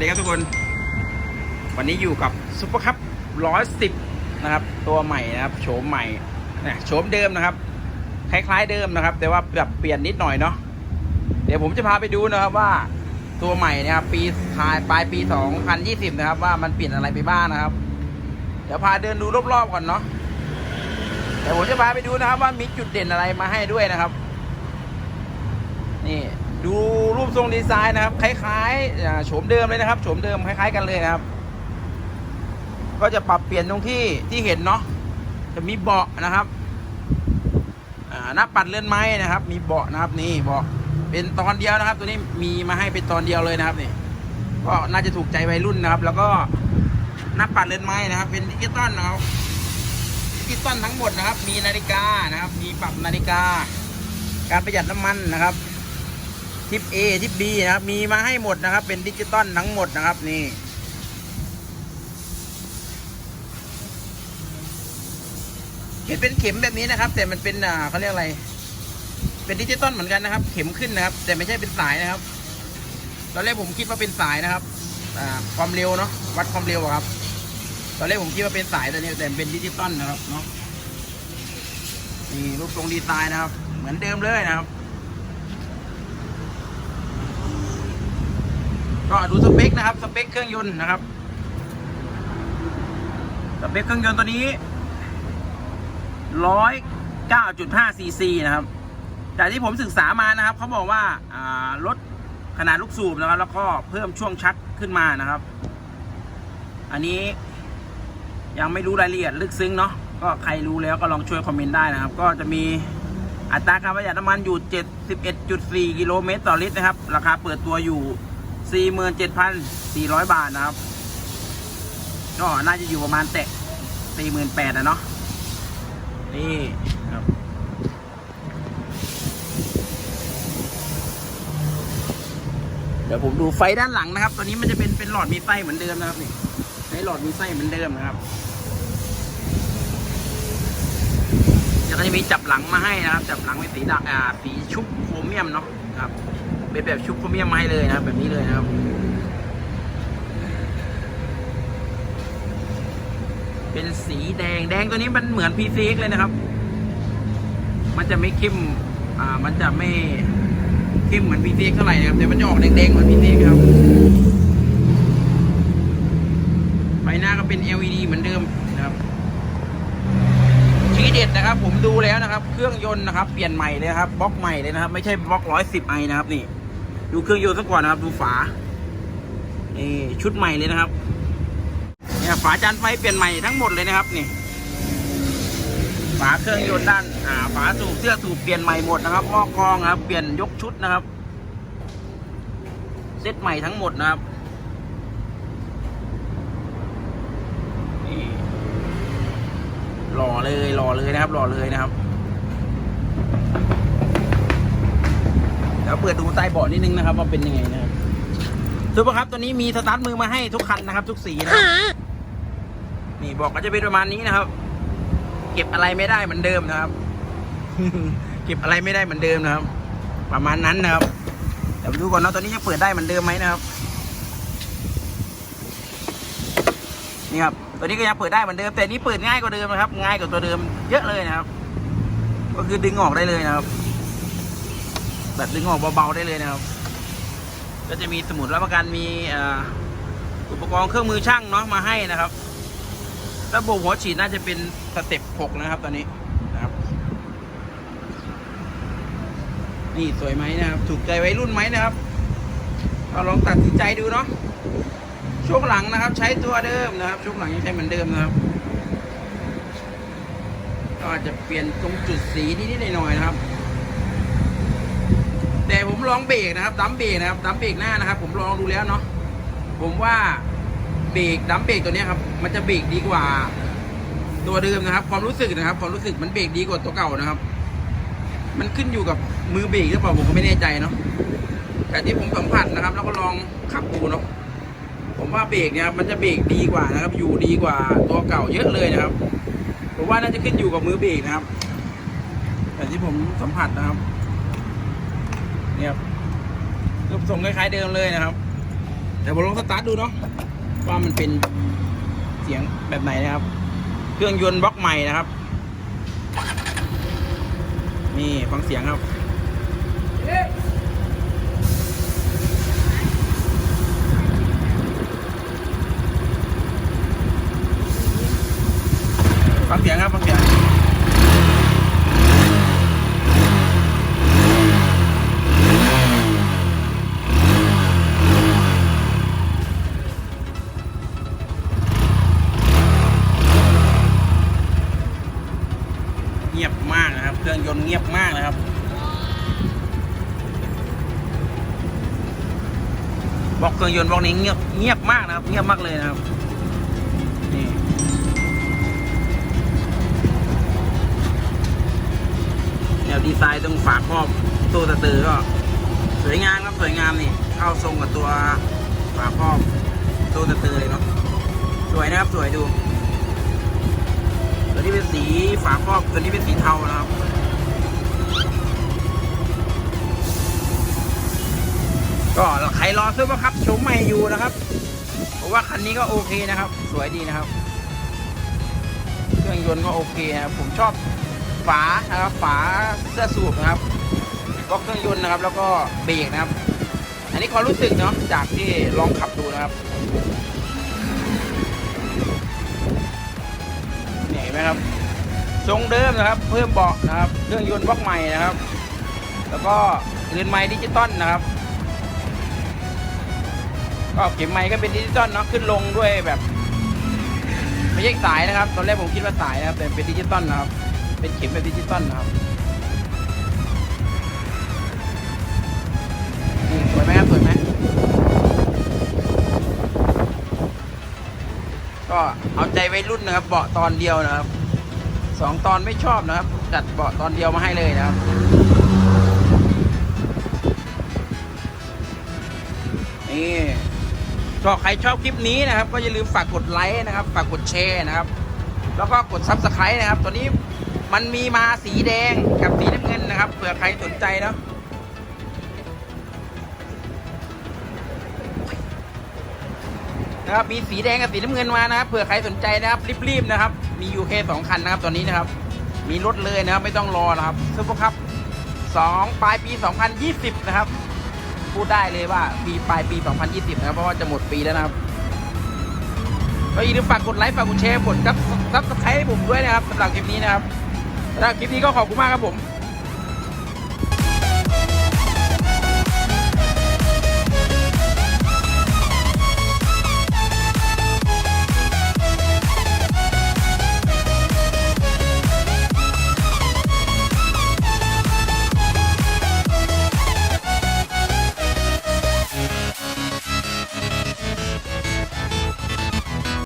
ดีครับทุกคน วันนี้อยู่กับซุปเปอร์คัพร้อยสิบนะครับ ตัวใหม่นะครับโฉมใหม่นะโฉมเดิมนะครับ คล้ายๆเดิมนะครับ แต่ว่าแบบเปลี่ยนนิดหน่อยเนาะเดี๋ยวผมจะพาไปดูนะครับว่าตัวใหม่นะครับ ปีท้ายปลายปี 2020 นะครับ ว่ามันเปลี่ยนอะไรไปบ้างนะครับ เดี๋ยวพาเดินดูรอบๆก่อนเนาะเดี๋ยวผมจะพาไปดูนะครับ ว่ามีจุดเด่นอะไรมาให้ด้วยนะครับ นี่ดูร ทรงดีไซน์นะครับ คล้ายๆโฉมเดิมเลยนะครับโฉมเดิมคล้ายๆกันเลยนะครับ ก็จะปรับเปลี่ยนตรงที่ที่เห็นเนาะจะมีเบาะนะครับหน้าปัดเลื่อนไม้นะครับ มีเบาะนะครับนี่เบาะเป็นตอนเดียวนะครับ ตัวนี้มีมาให้เป็นตอนเดียวเลยนะครับนี่ก็น่าจะถูกใจวัยรุ่นนะครับ แล้วก็หน้าปัดเลื่อนไม้นะครับ เป็นดิจิตอลนะครับดิจิตอลทั้งหมดนะครับ มีนาฬิกานะครับ มีปรับนาฬิกา การประหยัดน้ำมันนะครับ ทิป A ทิป B นะครับ มีมาให้หมดนะครับ เป็นดิจิตอลทั้งหมดนะครับนี่เห็นเป็นเข็มแบบนี้นะครับ แต่มันเป็นอ่าเขาเรียกอะไร เป็นดิจิตอลเหมือนกันนะครับ เข็มขึ้นนะครับ แต่ไม่ใช่เป็นสายนะครับ ตอนแรกผมคิดว่าเป็นสายนะครับอ่าความเร็วเนาะวัดความเร็วครับ ตอนแรกผมคิดว่าเป็นสายแต่เนี่ยแต่เป็นดิจิตอลนะครับเนาะนี่รูปทรงดีไซน์นะครับ เหมือนเดิมเลยนะครับ ก็ดูสเปคนะครับสเปคเครื่องยนต์นะครับสเปคเครื่องยนต์ตัวนี้ร้อยเก้าจุดห้าซีซีนะครับจากที่ผมศึกษามานะครับเขาบอกว่าอ่าลดขนาดลูกสูบนะครับ แล้วก็เพิ่มช่วงชักขึ้นมานะครับ อันนี้ยังไม่รู้รายละเอียดลึกซึ้งเนาะก็ใครรู้แล้วก็ลองช่วยคอมเมนต์ได้นะครับ ก็จะมีอัตราการประหยัดน้ำมันอยู่ 71.4 กิโลเมตรต่อลิตรนะครับ ราคาเปิดตัวอยู่ 47,400 บาทนะครับ ก็น่าจะอยู่ประมาณแตะ48,000นะเนาะ นี่ครับ เดี๋ยวผมดูไฟด้านหลังนะครับตัวนี้มันจะเป็นเป็นหลอดมีไส้เหมือนเดิมนะครับนี่ใช้หลอดมีไส้เหมือนเดิมนะครับแล้วก็จะมีจับหลังมาให้นะครับ จับหลังเป็นสีดำอ่าสีชุบโครเมียมเนาะครับ เป็นแบบชุบโครเมียมมาให้เลยนะครับแบบนี้เลยนะครับเป็นสีแดงแดงตัวนี้มันเหมือนพีซีเลยนะครับ มันจะไม่เข้มอ่า มันจะไม่เข้มเหมือนพีซีเท่าไหร่นะครับแต่มันจะออกแดงๆเหมือนพีซีครับไฟหน้าก็เป็น LED เหมือนเดิมนะครับทีเด็ดนะครับ ผมดูแล้วนะครับ เครื่องยนต์นะครับ เปลี่ยนใหม่เลยครับบล็อกใหม่เลยนะครับ ไม่ใช่บล็อกร้อยสิบไอนะครับนี่ ดูเครื่องยนต์ซะก่อนนะครับ ดูฝานี่ชุดใหม่เลยนะครับเนี่ยฝาจานไฟเปลี่ยนใหม่ทั้งหมดเลยนะครับนี่ฝาเครื่องยนต์ด้านอ่าฝาสูบเสื้อสูบเปลี่ยนใหม่หมดนะครับหม้อกรองครับ เปลี่ยนยกชุดนะครับเซตใหม่ทั้งหมดนะครับนี่หล่อเลยหล่อเลยนะครับหล่อเลยนะครับ เปิดดูใต้เบาะนิดนึงนะครับว่าเป็นยังไงนะครับซุปเปอร์ครับตัวนี้มีสตาร์ทมือมาให้ทุกคันนะครับ ทุกสีนะนี่บอกก็จะเป็นประมาณนี้นะครับ เก็บอะไรไม่ได้เหมือนเดิมนะครับ เก็บอะไรไม่ได้เหมือนเดิมนะครับ ประมาณนั้นนะครับเดี๋ยวดูก่อนนะตัวนี้จะเปิดได้เหมือนเดิมไหมนะครับนี่ครับตัวนี้ก็ยังเปิดได้เหมือนเดิมแต่นี้เปิดง่ายกว่าเดิมนะครับ ง่ายกว่าตัวเดิม เยอะเลยนะครับ ก็คือดึงออกได้เลยนะครับ แบบดึงออกเบาๆได้เลยนะครับ ก็จะมีสมุดรับประกันมีอุปกรณ์เครื่องมือช่างเนาะมาให้นะครับ ระบบหัวฉีดน่าจะเป็นสเต็ปหกนะครับ ตอนนี้นะครับ นี่สวยไหมนะครับ ถูกใจวัยรุ่นไหมนะครับก็ลองตัดสินใจดูเนาะช่วงหลังนะครับ ใช้ตัวเดิมนะครับช่วงหลังยังใช้เหมือนเดิมนะครับก็อาจจะเปลี่ยนตรงจุดสีนิดๆหน่อยๆนะครับ แต่ผมลองเบรกนะครับดัมเบรกนะครับดัมเบรกหน้านะครับ ผมลองดูแล้วเนาะผมว่าเบรกดัมเบรกตัวนี้ครับ มันจะเบรกดีกว่า ตัวเดิมนะครับ ความรู้สึกนะครับ ความรู้สึกมันเบรกดีกว่าตัวเก่านะครับ มันขึ้นอยู่กับมือเบรกหรือเปล่าผมก็ไม่แน่ใจเนาะแต่ที่ผมสัมผัสนะครับ แล้วก็ลองขับดูเนาะผมว่าเบรกเนี่ยมันจะเบรกดีกว่านะครับ อยู่ดีกว่าตัวเก่าเยอะเลยนะครับผมว่าน่าจะขึ้นอยู่กับมือเบรกนะครับแต่ที่ผมสัมผัสนะครับ นี่ครับรูปทรงคล้ายๆเดิมเลยนะครับแต่ผมลองสตาร์ทดูเนาะว่ามันเป็นเสียงแบบไหนนะครับ เครื่องยนต์บล็อกใหม่นะครับ นี่ฟังเสียงครับฟังเสียงครับฟังเสียง งียบมากนะครับ เครื่องยนต์เงียบมากนะครับบอกเครื่องยนต์บอกนี้เงียบเงียบมากนะครับ เงียบมากเลยนะครับนี่แนวดีไซน์ตรงฝาครอบตู้ตะตือก็ สวยงามครับสวยงามนี่เข้าทรงกับตัวฝาครอบตู้ตะตือเลยเนาะสวยนะครับสวยดู ตัวนี้เป็นสีฝาครอบตัวนี้เป็นสีเทานะครับก็ใครรอซื้อมาครับชมใหม่อยู่นะครับผมว่าคันนี้ก็โอเคนะครับ สวยดีนะครับ เครื่องยนต์ก็โอเคนะครับผมชอบฝานะครับฝาเสื้อสูบนะครับก็เครื่องยนต์นะครับ แล้วก็เบรกนะครับ อันนี้ความรู้สึกเนาะจากที่ลองขับดูนะครับ ไหมครับ ทรงเดิมนะครับ เพิ่มเบาะนะครับ เครื่องยนต์บล็อกใหม่นะครับ แล้วก็เรือนไม้ดิจิตอลนะครับก็เข็มไม้ก็เป็นดิจิตอลเนาะขึ้นลงด้วยแบบไม่ใช่สายนะครับ ตอนแรกผมคิดว่าสายนะครับแต่เป็นดิจิตอลนะครับ เป็นเข็มแบบดิจิตอลนะครับ ก็เอาใจไว้รุ่นนะครับ เบาะตอนเดียวนะครับสองตอนไม่ชอบนะครับ จัดเบาะตอนเดียวมาให้เลยนะครับนี่ก็ใครชอบคลิปนี้นะครับ ก็อย่าลืมฝากกดไลค์นะครับ ฝากกดแชร์นะครับ แล้วก็กดซับสไครต์นะครับตัวนี้มันมีมาสีแดงกับสีน้ำเงินนะครับเผื่อใครสนใจเนาะ นะครับมีสีแดงกับสีน้ำเงินมานะครับเผื่อใครสนใจนะครับรีบๆนะครับ มีอยู่แค่สองคันนะครับตอนนี้นะครับ มีรถเลยนะครับไม่ต้องรอนะครับซุปเปอร์คัพสองปลายปี 2020 นะครับ พูดได้เลยว่าปีปลายปี 2020 นะครับ เพราะว่าจะหมดปีแล้วนะครับก็อย่าลืมฝากกดไลค์ฝากกดแชร์กดซับซับสไครต์ให้ผมด้วยนะครับสำหรับคลิปนี้นะครับสำหรับคลิปนี้ก็ขอบคุณมากครับผม